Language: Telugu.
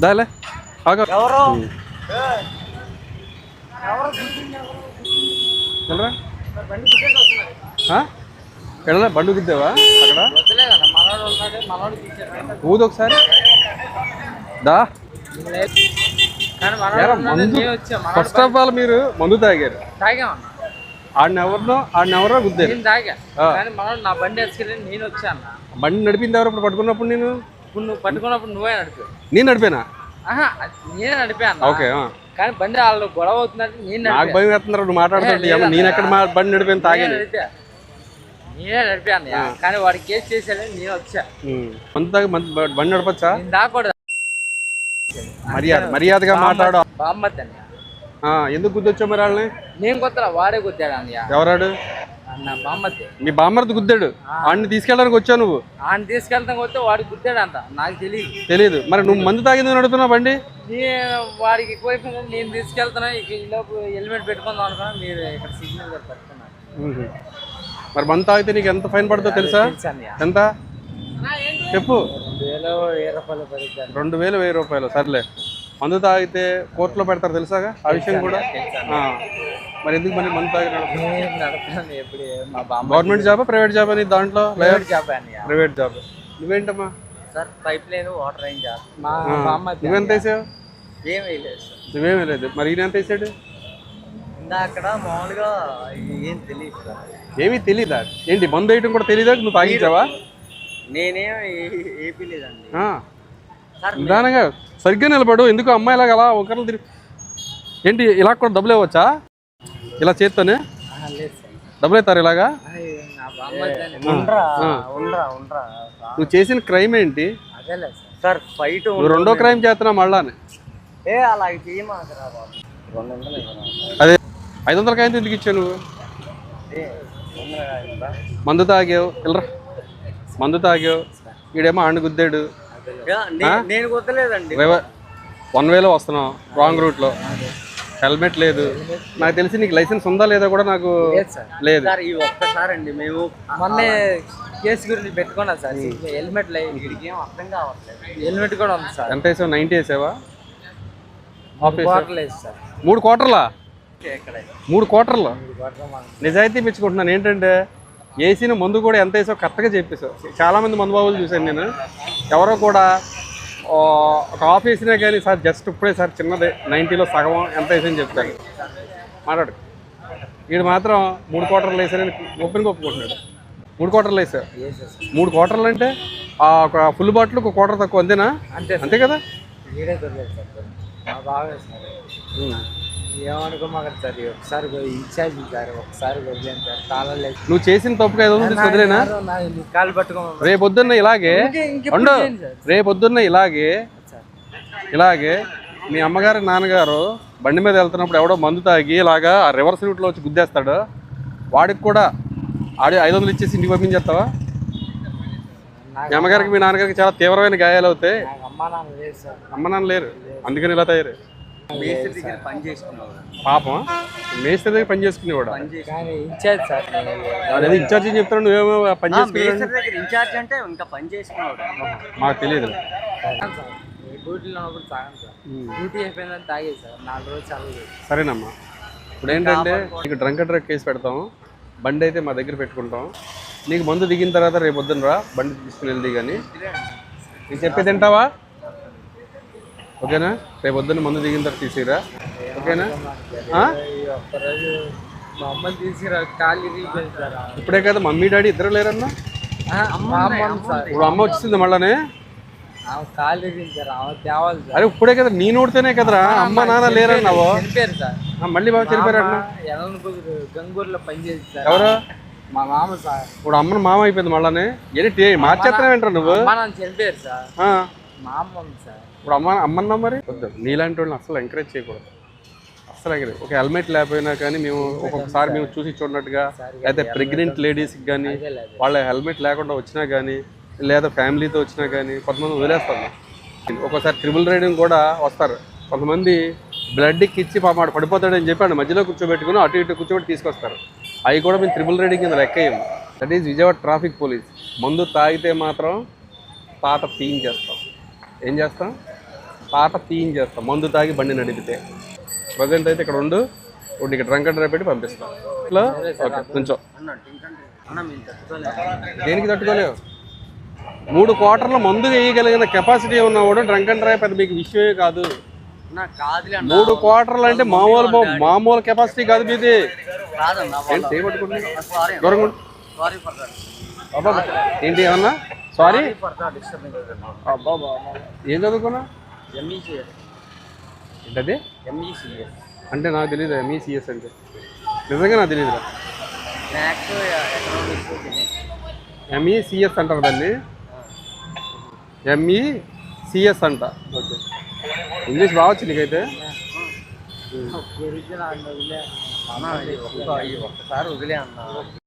దాలే ఆగు ఎవరు బండు గుద్దావా అక్కడ ఊదు ఒకసారి దా ఫస్ట్ ఆఫ్ ఆల్ మీరు మందు తాగారు తాగామన్న ఆడిని ఎవరినో ఆడిని ఎవరో గుద్దారు బండి నడిపింది ఎవరు ఇప్పుడు పట్టుకున్నప్పుడు నేను ఇప్పుడు నువ్వు పట్టుకున్నప్పుడు నువ్వే నడిపి నేను నడిపానా? ఆహా నేనే నడిపా అన్న. ఓకే ఆ. కానీ బండి వాళ్ళు గొడవ అవుతున్నట్టు నేను నాకు నడిపా భయం వేస్తున్నారు నువ్వు మాట్లాడుతుంటే ఏ, ఏమో నేను ఎక్కడ మా బండి నడిపాను నేనే తాగాను నడిపా. నేనే నడిపా అన్నయ్య కానీ వాడు కేసు చేశాడని నేను వచ్చా. ఉమ్. మందు తాగి మందు- బండి నడపచ్చా? నేను దాకూడదు. మర్యాద మర్యాదగా మాట్లాడు. బామ్మద్ది అన్నయ్య ఆ, ఎందుకు గుద్దొచ్చావు మరి వాళ్ళని? నేను కొత్తరా వాడే కొట్టాడు అన్నయ్య. ఎవరాడు? బామ్మద్ది. మీ బామ్మర్ది గుద్దాడు. ఆడిని తీసుకెళ్ళడానికి వచ్చావు నువ్వు? ఆయన తీసుకెళ్తాం కొస్తే వాడు గుద్దాడంట. నాకు తెలియదు తెలియదు మరి నువ్వు మందు తాగింది నడుపుతున్నావు బండి? నేను వాడికి ఎక్కువైపోయింది నేను తీసుకెళ్తున్నా ఇక ఈలోపు హెల్మెట్ పెట్టుకుందాం అనుకున్నా మీరు ఇక్కడ సిగ్నల్ పట్టుకున్నారు. మరి మందు తాగితే నీకు ఎంత ఫైన్ పడుతుందో తెలుసా? తెలుసా అన్నయ్య. ఎంత? చెప్పు. రెండు వేలు వెయ్యి రూపాయలు రెండు వేలు వెయ్యి రూపాయలు. సర్లే. మందు తాగితే కోర్టులో పెడతారు తెలుసాగా? ఆ విషయం కూడా? ఆ. మరి ఎందుకు మరి మందు తాగి ఎప్పుడు మా బామ్మ గవర్నమెంట్ జాబా ప్రైవేట్ జాబా నీ దాంట్లో? ప్రైవేట్ జాబ్ అన్నయ్య. Private job నువ్వేంటమ్మా? Sir pipe line water line job. మా. బామ్మ నువ్వెంత వేసావు? ఏం వేయలేదు సార్. లేదు మరి ఈయన ఎంత వేసాడు? అక్కడ మామూలుగా ఏం తెలియదు సార్. ఏమీ తెలీదా? ఏంటి మందు వేయటం కూడా తెలీదా? నువ్వు తాగించావా? నేనేం ఏపీ లేదండి నిదానంగా సరిగ్గా నిలబడు. ఎందుకు అమ్మాయిలాగా అలా ఒకరిని తిరిగి ఏంటి ఇలా కూడా డబ్బులు ఇవ్వచ్చా ఇలా చేత్తోనే? డబ్బులు ఇస్తారు ఇలాగా? నా బామ్మ ఉండరా ఉండరా ఉండరా. నువ్వు చేసిన క్రైమ్ ఏంటి? సార్. సార్ ఫైట్ నువ్వు రెండో క్రైమ్ చేస్తున్నావు మళ్ళానే. ఏ అలా చేయమాకరా బాబు. రెండు వందలు ఇవ్వరా? అదే ఐదు వందల కాయంతో ఎందుకు ఇచ్చావు నువ్వు? మందు తాగావు వెళ్ళరా మందు తాగావు. ఈడేమో ఆండు గుద్దాడు. నేను డ్రైవర్ వన్ వేలో వస్తున్నావు రాంగ్ రూట్లో. హెల్మెట్ లేదు. నాకు తెలిసి నీకు లైసెన్స్ ఉందా లేదా కూడా నాకు లేదు సార్. ఈ ఒక్కసారి అండి మేము మొన్న కేసు గురించి పెట్టుకున్నా సార్. హెల్మెట్ లేదు. వీడికి ఏం అర్థం కావట్లేదు. హెల్మెట్ కూడా ఉంది సార్. ఎంత వేసావు? నైంటీ వేసావా? మూడు క్వార్టర్లా మూడు మన నిజాయితీ మెచ్చుకుంటున్నాను ఏంటంటే వేసిన మందు కూడా ఎంత వేసావు కరెక్ట్గా చెప్పేసావు చాలామంది మందు బాబులు చూశాను నేను. ఎవరో కూడా ఒక హాఫ్ వేసినా కానీ సార్ జస్ట్ ఇప్పుడే సార్ చిన్నదే. నైంటీలో సగం ఎంత వేసని చెప్తాను. మాట్లాడు. వీడు మాత్రం మూడు క్వార్టర్లు వేసారని ఒప్పిన ఒప్పుకుంటున్నాడు. మూడు క్వార్టర్లు వేసేసారు మూడు క్వార్టర్లు అంటే ఆ ఒక ఫుల్ బాటిల్ ఒక క్వార్టర్ తక్కువ అంతేనా? అంతే అంతే కదా? దొరలేదు సార్ ఒకసారి ఇన్ఛార్జ్ సార్ ఒకసారి వదిలేను సార్ నువ్వు చేసిన తప్పుగా తీసుకు వదిలేనా కాలు పట్టుకోమా రేపొద్దున్న ఇలాగే ఉండు. రేపొద్దున్న ఇలాగే ఇలాగే మీ అమ్మగారు నాన్నగారు బండి మీద వెళ్తున్నప్పుడు ఎవడో మందు తాగి ఇలాగా ఆ రివర్స్ రూట్లో వచ్చి గుద్దేస్తాడు. వాడికి కూడా ఆడి ఐదు వందలు ఇచ్చేసి ఇంటికి పంపించేస్తావా? మీ అమ్మగారికి మీ నాన్నగారికి చాలా తీవ్రమైన గాయాలు అవుతాయి అమ్మ నాన్న లేరు. అందుకని ఇలా తయారు. మేస్త్రి దగ్గర పని చేసుకున్నావు పాపం మేస్త్రి దగ్గర పని చేసుకునేవాడు? కానీ ఇన్ఛార్జ్ సార్ అదే ఇన్ఛార్జ్ అని చెప్తాడు నువ్వేమో పని చేసుకునేవాడు దగ్గర ఇన్ఛార్జ్ అంటే ఇంకా పని చేసుకున్నాడు మాకు తెలియదు డ్యూటీలో ఉన్నప్పుడు తాగాను సార్. డ్యూటీ అయిపోయిందని తాగేది సార్ నాలుగు రోజులు చల్లలేదు సరేనమ్మా. ఇప్పుడు ఏంటంటే నీకు డ్రంక్ డ్రగ్ కేసు పెడతాం బండి అయితే మా దగ్గర పెట్టుకుంటాం. నీకు మందు దిగిన తర్వాత రేపు పొద్దున్న రా బండి తీసుకుని వెళ్ళి కానీ నీకు చెప్పి తింటావా ఓకేనా? రేపు పొద్దున్న మందు దిగిన తర్వాత తీసిరా? ఓకేనా? ఇప్పుడే కదా మమ్మీ డాడీ ఇద్దరు లేరన్నా? ఇప్పుడు అమ్మ వచ్చింది మళ్ళానే? అరే ఇప్పుడే కదా నీ నోడితేనే కదరా? అమ్మ నాన్న లేరన్నావు చనిపోయారు సార్. ఆ, మళ్ళీ చనిపోయారన్న ఎలన్ కుదురు గంగూరులో పనిచేసి సార్. ఎవరు? మా మామ సార్. ఇప్పుడు అమ్మను మామ అయిపోయింది మళ్ళానే? ఏంటి మార్చేస్తున్నావు ఏంట్రా నువ్వు? చనిపోయారు సార్. ఆ. మా అమ్మ ఉంది సార్. ఇప్పుడు అమ్మ అమ్మన్నా మరి వద్దు. నీలాంటి వాళ్ళని అసలు ఎంకరేజ్ చేయకూడదు. అసలు ఎంకరేజ్ ఒక హెల్మెట్ లేకపోయినా కానీ మేము ఒక్కొక్కసారి మేము చూసి చూడనట్టుగా అయితే ప్రెగ్నెంట్ లేడీస్కి కానీ వాళ్ళ హెల్మెట్ లేకుండా వచ్చినా కానీ లేదా ఫ్యామిలీతో వచ్చినా కానీ కొంతమంది వదిలేస్తారు. ఒకసారి ట్రిపుల్ రైడింగ్ కూడా వస్తారు. కొంతమంది బ్లడ్ ఇచ్చి పాప పడిపోతాడని చెప్పాడు మధ్యలో కూర్చోబెట్టుకుని అటు ఇటు కూర్చోబెట్టి తీసుకొస్తారు. అవి కూడా మేము ట్రిపుల్ రైడింగ్ కింద లెక్కయ్యం that is Vijayawada traffic police మందు తాగితే మాత్రం పాత తాట చేస్తాం ఏం చేస్తాం? తాట తీయించేస్తాం మందు తాగి బండి నడిపితే. ప్రజెంట్ అయితే ఇక్కడ ఉండు. ఇప్పుడు ఇక్కడ డ్రంక్ అండ్ డ్రైవ్ పెట్టి పంపిస్తాం. ఇట్లా? ఓకే కొంచెం దేనికి తట్టుకోలేవు? మూడు క్వార్టర్ల మందు వేయగలిగిన కెపాసిటీ ఉన్నవాడు డ్రంక్ అండ్ డ్రైవ్ పెద్ద మీకు విషయమే కాదు. మూడు క్వార్టర్లు అంటే మామూలు మామూలు కెపాసిటీ కాదు మీది. ఏంటి ఏమన్నా? సారీ? ఏం చదువుకున్నా ఎంఈసిఎస్ ఏంటది? ఎంఈసిఎస్ అంటే నాకు తెలియదు ఎంఈసిఎస్ అంటే. నిజంగా నాకు తెలియదురా మ్యాథ్స్ ఎకనామిక్స్ ఎంఈసిఎస్ అంటారు దాన్ని. ఎంఈసిఎస్ అంట. ఓకే. ఇంగ్లీష్ బాగొచ్చు నీకైతే. ఒక్కసారి వదిలే అన్న.